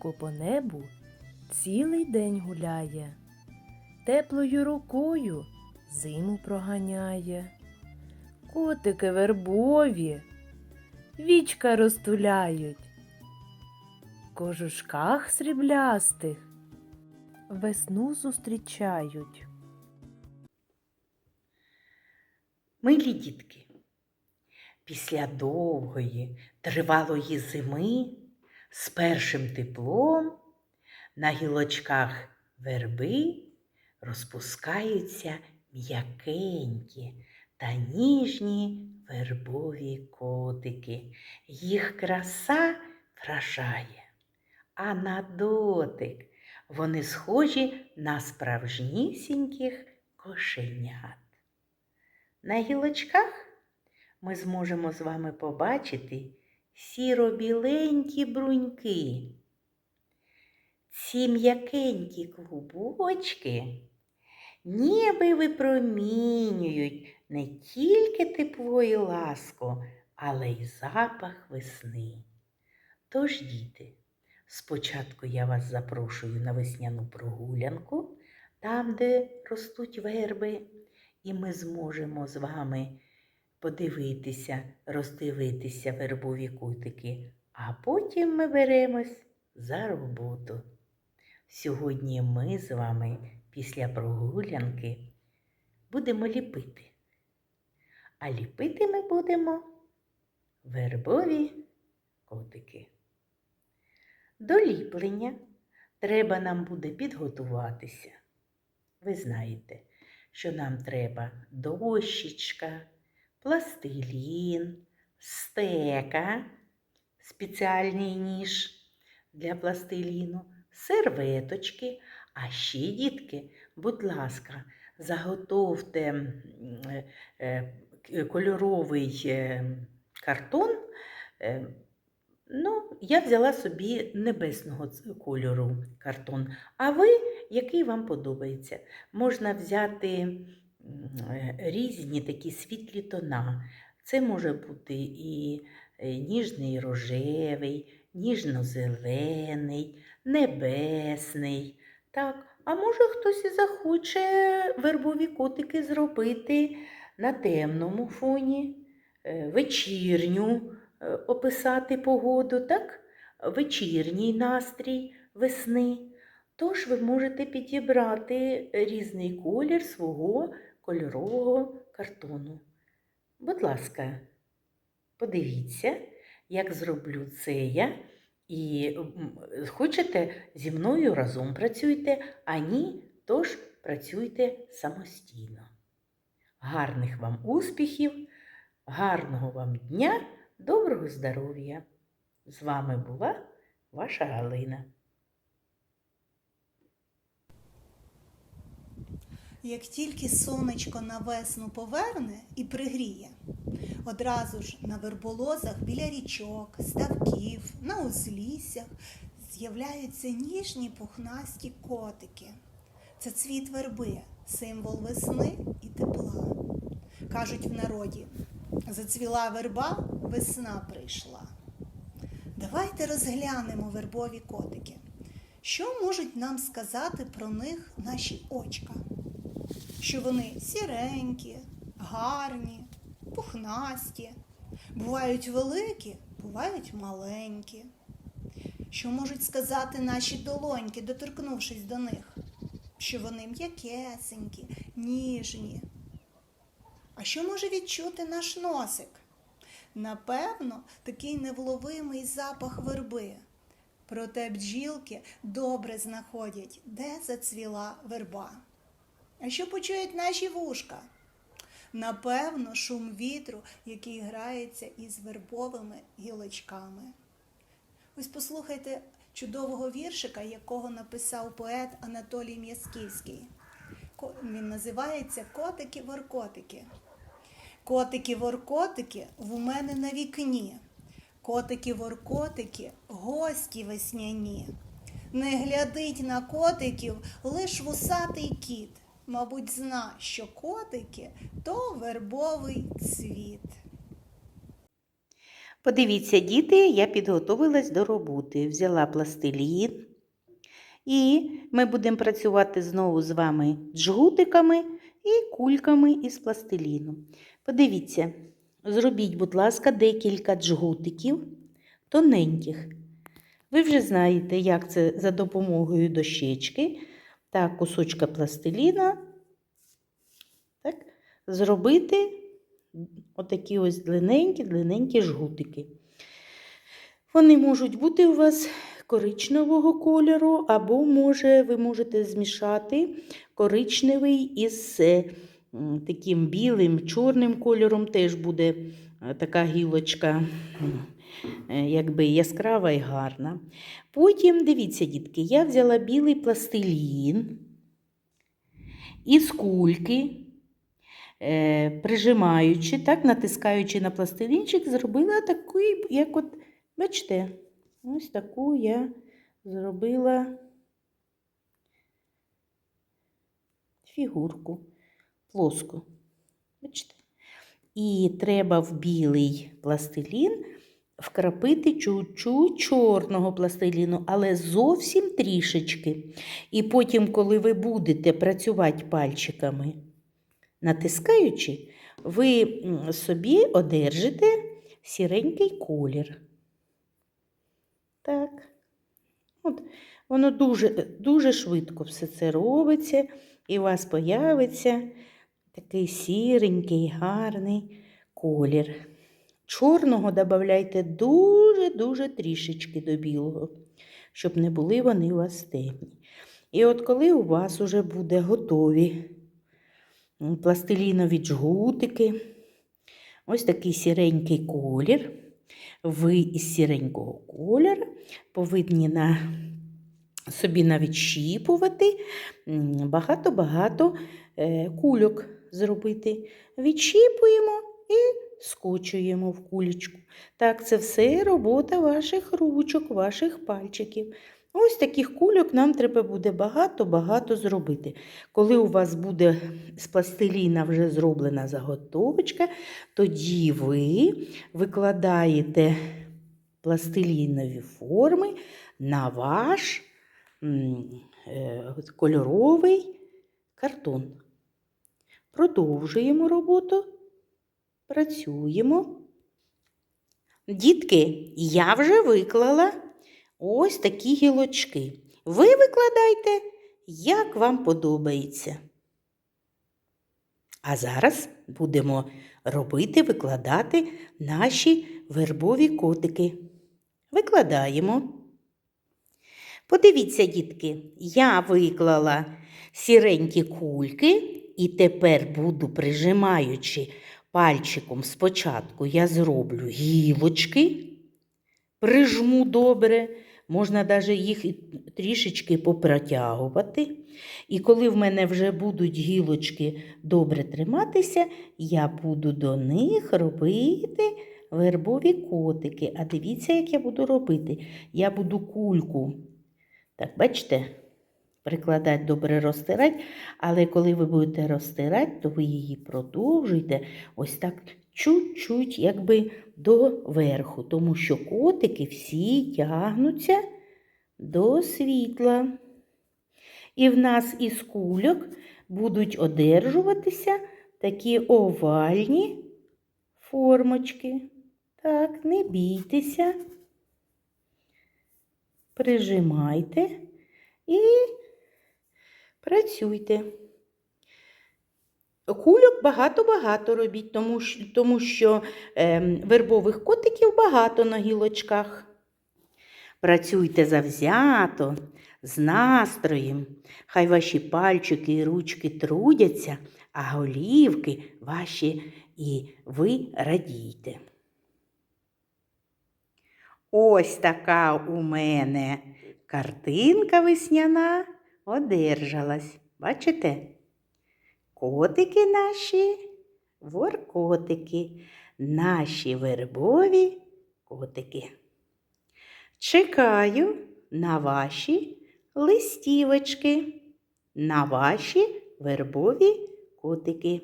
Сонечко по небу цілий день гуляє, теплою рукою зиму проганяє. Котики вербові вічка розтуляють, в кожушках сріблястих весну зустрічають. Милі дітки, після довгої, тривалої зими з першим теплом на гілочках верби розпускаються м'якенькі та ніжні вербові котики. Їх краса вражає, а на дотик вони схожі на справжнісіньких кошенят. На гілочках ми зможемо з вами побачити сіро-біленькі бруньки. Ці м'якенькі клубочки ніби випромінюють не тільки тепло і ласку, але й запах весни. Тож, діти, спочатку я вас запрошую на весняну прогулянку, там, де ростуть верби і ми зможемо з вами подивитися, роздивитися вербові кутики, а потім ми беремось за роботу. Сьогодні ми з вами після прогулянки будемо ліпити. А ліпити ми будемо вербові котики. До ліплення треба нам буде підготуватися. Ви знаєте, що нам треба дощечка, пластилін, стека, спеціальний ніж для пластиліну, серветочки. А ще, дітки, будь ласка, заготовте е, е, к- кольоровий е, картон. Е, Ну, я взяла собі небесного кольору картон. А ви, який вам подобається? Можна взяти е, різні такі світлі тона. Це може бути і е, ніжний рожевий, ніжно-зелений, небесний. Так, а може хтось і захоче вербові котики зробити на темному фоні, е, вечірню е, описати погоду, так? Вечірній настрій весни. Тож ви можете підібрати різний колір свого кольорового картону. Будь ласка, подивіться, як зроблю це я. І хочете зі мною разом працюйте, а ні, тож працюйте самостійно. Гарних вам успіхів, гарного вам дня, доброго здоров'я! З вами була ваша Галина. Як тільки сонечко на весну поверне і пригріє, одразу ж на верболозах біля річок, ставків, на узліссях з'являються ніжні пухнасті котики. Це цвіт верби, символ весни і тепла. Кажуть в народі, зацвіла верба, весна прийшла. Давайте розглянемо вербові котики. Що можуть нам сказати про них наші очка? Що вони сіренькі, гарні, пухнасті, бувають великі, бувають маленькі. Що можуть сказати наші долоньки, доторкнувшись до них? Що вони м'якесенькі, ніжні. А що може відчути наш носик? Напевно, такий невловимий запах верби. Проте бджілки добре знаходять, де зацвіла верба. А що почують наші вушка? Напевно, шум вітру, який грається із вербовими гілочками. Ось послухайте чудового віршика, якого написав поет Анатолій М'ясківський. Він називається Котики-воркотики. Котики-воркотики в мене на вікні. Котики-воркотики, гості весняні. Не глядить на котиків лиш вусатий кіт. Мабуть, зна, що котики то вербовий цвіт. Подивіться, діти, я підготовилась до роботи. Взяла пластилін. І ми будемо працювати знову з вами джгутиками і кульками із пластиліну. Подивіться, зробіть, будь ласка, декілька джгутиків тоненьких. Ви вже знаєте, як це за допомогою дощечки та кусочка пластиліна так, зробити отакі ось длинненькі-длинненькі жгутики. Вони можуть бути у вас коричневого кольору, або, може, ви можете змішати коричневий із е, таким білим, чорним кольором. Теж буде е, така гілочка, якби яскрава і гарна. Потім, дивіться, дітки, я взяла білий пластилін із кульки. Е, прижимаючи, так, натискаючи на пластилінчик, зробила таку, як от, бачите, ось таку я зробила фігурку плоску. Бачите? І треба в білий пластилін вкрапити чуть-чуть чорного пластиліну, але зовсім трішечки. І потім, коли ви будете працювати пальчиками, натискаючи, ви собі одержите сіренький колір. Так. От, воно дуже, дуже швидко все це робиться, і у вас появиться такий сіренький, гарний колір. Чорного додавайте дуже-дуже трішечки до білого, щоб не були вони у вас темні. І от коли у вас уже буде готові пластилінові джгутики, ось такий сіренький колір, ви із сіренького кольору повинні на собі навідщіпувати багато-багато е, кульок зробити. Відщіпуємо і скочуємо в кулечку. Так, це все робота ваших ручок, ваших пальчиків. Ось таких кульок нам треба буде багато-багато зробити. Коли у вас буде з пластиліна вже зроблена заготовочка, тоді ви викладаєте пластилінові форми на ваш е, кольоровий картон. Продовжуємо роботу. Працюємо. Дітки, я вже виклала ось такі гілочки. Ви викладайте, як вам подобається. А зараз будемо робити, викладати наші вербові котики. Викладаємо. Подивіться, дітки, я виклала сіренькі кульки, і тепер буду прижимаючи пальчиком спочатку я зроблю гілочки, прижму добре, можна навіть їх трішечки попротягувати. І коли в мене вже будуть гілочки добре триматися, я буду до них робити вербові котики. А дивіться, як я буду робити. Я буду кульку. Так, бачите? Прикладати, добре розтирати, але коли ви будете розтирати, то ви її продовжуйте ось так чуть-чуть, якби до верху, тому що котики всі тягнуться до світла. І в нас із кульок будуть одержуватися такі овальні формочки. Так, не бійтеся, прижимайте і працюйте. Кульок багато-багато робіть, тому що, тому що е, вербових котиків багато на гілочках. Працюйте завзято, з настроєм. Хай ваші пальчики і ручки трудяться, а голівки ваші і ви радійте. Ось така у мене картинка весняна одержалась. Бачите? Котики наші, воркотики, наші вербові котики. Чекаю на ваші листівочки, на ваші вербові котики.